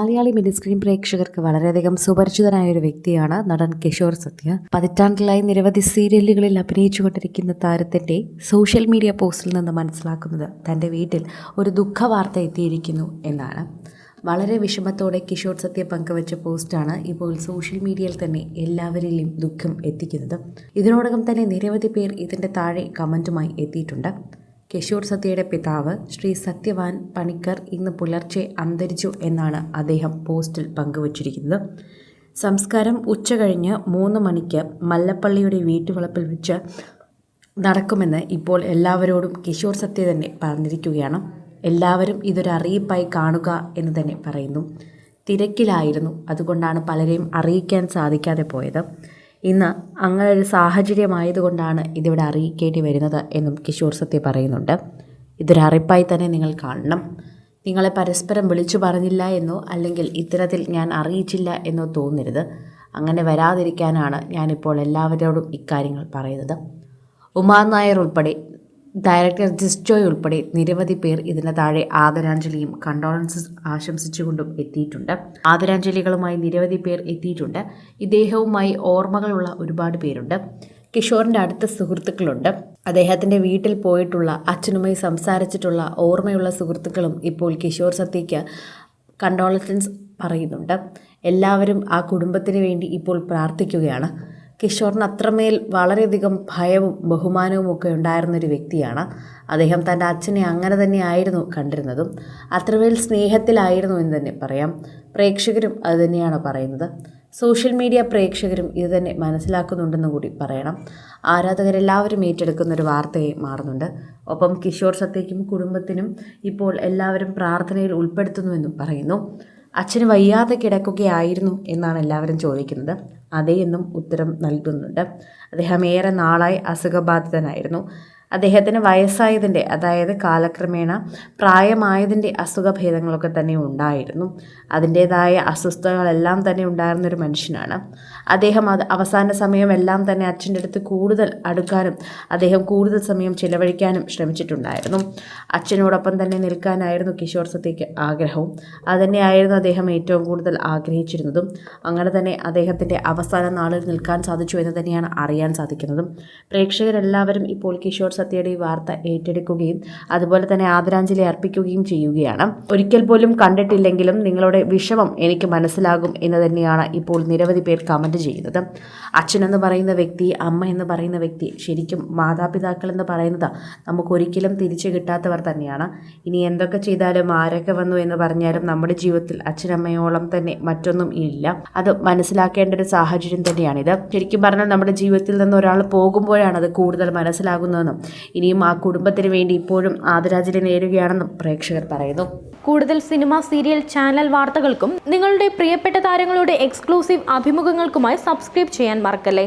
Malayali mini screen പ്രേക്ഷകർക്ക് വളരെയധികം സുപരിചിതനായ ഒരു വ്യക്തിയാണ് നടൻ കിഷോർ സത്യ. പതിറ്റാണ്ടിലായി നിരവധി സീരിയലുകളിൽ അഭിനയിച്ചുകൊണ്ടിരിക്കുന്ന താരത്തിന്റെ സോഷ്യൽ മീഡിയ പോസ്റ്റിൽ നിന്ന് മനസ്സിലാക്കുന്നത് തന്റെ വീട്ടിൽ ഒരു ദുഃഖ വാർത്ത എത്തിയിരിക്കുന്നു എന്നാണ്. വളരെ വിഷമത്തോടെ കിഷോർ സത്യ പങ്കുവച്ച പോസ്റ്റാണ് ഇപ്പോൾ സോഷ്യൽ മീഡിയയിൽ തന്നെ എല്ലാവരിലും ദുഃഖം എത്തിക്കുന്നത്. ഇതിനോടകം തന്നെ നിരവധി പേർ ഇതിന്റെ താഴെ കമന്റുമായി എത്തിയിട്ടുണ്ട്. കിഷോർ സത്യയുടെ പിതാവ് ശ്രീ സത്യവാൻ പണിക്കർ ഇന്ന് പുലർച്ചെ അന്തരിച്ചു എന്നാണ് അദ്ദേഹം പോസ്റ്റിൽ പങ്കുവച്ചിരിക്കുന്നത്. സംസ്കാരം ഉച്ച കഴിഞ്ഞ് മൂന്ന് മണിക്ക് മല്ലപ്പള്ളിയുടെ വീട്ടുവളപ്പിൽ വെച്ച് നടക്കുമെന്ന് ഇപ്പോൾ എല്ലാവരോടും കിഷോർ സത്യ തന്നെ പറഞ്ഞിരിക്കുകയാണ്. എല്ലാവരും ഇതൊരു അറിയിപ്പായി കാണുക എന്ന് തന്നെ പറയുന്നു. തിരക്കിലായിരുന്നു. അതുകൊണ്ടാണ് പലരെയും അറിയിക്കാൻ സാധിക്കാതെ പോയത്. ഇന്ന് അങ്ങനെ ഒരു സാഹചര്യമായതുകൊണ്ടാണ് ഇതിവിടെ അറിയിക്കേണ്ടി വരുന്നത് എന്നും കിഷോർ സത്യ പറയുന്നുണ്ട്. ഇതൊരു അറിപ്പായി തന്നെ നിങ്ങൾ കാണണം. നിങ്ങളെ പരസ്പരം വിളിച്ചു പറഞ്ഞില്ല എന്നോ അല്ലെങ്കിൽ ഇത്തരത്തിൽ ഞാൻ അറിയിച്ചില്ല എന്നോ തോന്നരുത്. അങ്ങനെ വരാതിരിക്കാനാണ് ഞാനിപ്പോൾ എല്ലാവരോടും ഇക്കാര്യങ്ങൾ പറയുന്നത്. ഉമാ നായർ ഉൾപ്പെടെ ഡയറക്ടർ ജിസ്റ്റോയ് ഉൾപ്പെടെ നിരവധി പേർ ഇതിന് താഴെ ആദരാഞ്ജലിയും കണ്ടോളൻസസ് ആശംസിച്ചുകൊണ്ടും എത്തിയിട്ടുണ്ട്. ആദരാഞ്ജലികളുമായി നിരവധി പേർ എത്തിയിട്ടുണ്ട്. ഇദ്ദേഹവുമായി ഓർമ്മകളുള്ള ഒരുപാട് പേരുണ്ട്. കിഷോറിന്റെ അടുത്ത സുഹൃത്തുക്കളുണ്ട്. അദ്ദേഹത്തിന്റെ വീട്ടിൽ പോയിട്ടുള്ള അച്ഛനുമായി സംസാരിച്ചിട്ടുള്ള ഓർമ്മയുള്ള സുഹൃത്തുക്കളും ഇപ്പോൾ കിഷോർ സത്യയ്ക്ക് കണ്ടോളൻസ് പറയുന്നുണ്ട്. എല്ലാവരും ആ കുടുംബത്തിന് വേണ്ടി ഇപ്പോൾ പ്രാർത്ഥിക്കുകയാണ്. കിഷോറിന് അത്രമേൽ വളരെയധികം ഭയവും ബഹുമാനവും ഒക്കെ ഉണ്ടായിരുന്നൊരു വ്യക്തിയാണ്. അദ്ദേഹം തന്റെ അച്ഛനെ അങ്ങനെ തന്നെയായിരുന്നു കണ്ടിരുന്നതും. അത്രമേൽ സ്നേഹത്തിലായിരുന്നു എന്ന് തന്നെ പറയാം. പ്രേക്ഷകരും അത് തന്നെയാണ് പറയുന്നത്. സോഷ്യൽ മീഡിയ പ്രേക്ഷകരും ഇത് തന്നെ മനസ്സിലാക്കുന്നുണ്ടെന്ന് കൂടി പറയണം. ആരാധകരെല്ലാവരും ഏറ്റെടുക്കുന്ന ഒരു വാർത്തയായി മാറുന്നുണ്ട്. ഒപ്പം കിഷോർ സത്യയ്ക്കും കുടുംബത്തിനും ഇപ്പോൾ എല്ലാവരും പ്രാർത്ഥനയിൽ ഉൾപ്പെടുത്തുന്നുവെന്നും പറയുന്നു. അച്ഛന് വയ്യാതെ കിടക്കുകയായിരുന്നു എന്നാണ് എല്ലാവരും ചോദിക്കുന്നത്. അതേ എന്നും ഉത്തരം നൽകുന്നുണ്ട്. അദ്ദേഹം ഏറെ നാളായി അസുഖബാധിതനായിരുന്നു. അദ്ദേഹത്തിന് വയസ്സായതിന്റെ അതായത് കാലക്രമേണ പ്രായമായതിന്റെ അസുഖഭേദങ്ങളൊക്കെ തന്നെ ഉണ്ടായിരുന്നു. അതിന്റേതായ അസ്വസ്ഥതകളെല്ലാം തന്നെ ഉണ്ടായിരുന്നൊരു മനുഷ്യനാണ്. അദ്ദേഹം അത് അവസാന സമയമെല്ലാം തന്നെ അച്ഛന്റെ അടുത്ത് കൂടുതൽ അടുക്കാനും അദ്ദേഹം കൂടുതൽ സമയം ചിലവഴിക്കാനും ശ്രമിച്ചിട്ടുണ്ടായിരുന്നു. അച്ഛനോടൊപ്പം തന്നെ നിൽക്കാനായിരുന്നു കിഷോർ സത്യയ്ക്ക് ആഗ്രഹവും. അതുതന്നെയായിരുന്നു അദ്ദേഹം ഏറ്റവും കൂടുതൽ ആഗ്രഹിച്ചിരുന്നതും. അങ്ങനെ തന്നെ അദ്ദേഹത്തിന്റെ അവസാന നാളിൽ നിൽക്കാൻ സാധിച്ചു എന്ന് തന്നെയാണ് അറിയാൻ സാധിക്കുന്നതും. പ്രേക്ഷകരെല്ലാവരും ഇപ്പോൾ കിഷോർ സത്യയുടെ ഈ വാർത്ത ഏറ്റെടുക്കുകയും അതുപോലെ തന്നെ ആദരാഞ്ജലി അർപ്പിക്കുകയും ചെയ്യുകയാണ്. ഒരിക്കൽ പോലും കണ്ടിട്ടില്ലെങ്കിലും നിങ്ങളുടെ വിഷമം എനിക്ക് മനസ്സിലാകും എന്ന് തന്നെയാണ് ഇപ്പോൾ നിരവധി പേർ കമന്റ് ചെയ്യുന്നത്. അച്ഛനെന്ന് പറയുന്ന വ്യക്തി അമ്മ എന്ന് പറയുന്ന വ്യക്തി ശരിക്കും മാതാപിതാക്കൾ എന്ന് പറയുന്നത് നമുക്കൊരിക്കലും തിരിച്ചു കിട്ടാത്തവർ തന്നെയാണ്. ഇനി എന്തൊക്കെ ചെയ്താലും ആരൊക്കെ വന്നു എന്ന് പറഞ്ഞാലും നമ്മുടെ ജീവിതത്തിൽ അച്ഛനമ്മയോളം തന്നെ മറ്റൊന്നും ഇല്ല. അത് മനസ്സിലാക്കേണ്ട ഒരു സാഹചര്യം തന്നെയാണിത്. ശരിക്കും പറഞ്ഞാൽ നമ്മുടെ ജീവിതത്തിൽ നിന്ന് ഒരാൾ പോകുമ്പോഴാണ് അത് കൂടുതൽ മനസ്സിലാകുന്നതെന്നും ഇനിയും ആ കുടുംബത്തിന് വേണ്ടി ഇപ്പോഴും ആദരാഞ്ജലി നേരുകയാണെന്നും പ്രേക്ഷകർ പറയുന്നു. കൂടുതൽ സിനിമ സീരിയൽ ചാനൽ വാർത്തകൾക്കും നിങ്ങളുടെ പ്രിയപ്പെട്ട താരങ്ങളുടെ എക്സ്ക്ലൂസീവ് അഭിമുഖങ്ങൾക്കുമായി സബ്സ്ക്രൈബ് ചെയ്യാൻ മറക്കല്ലേ?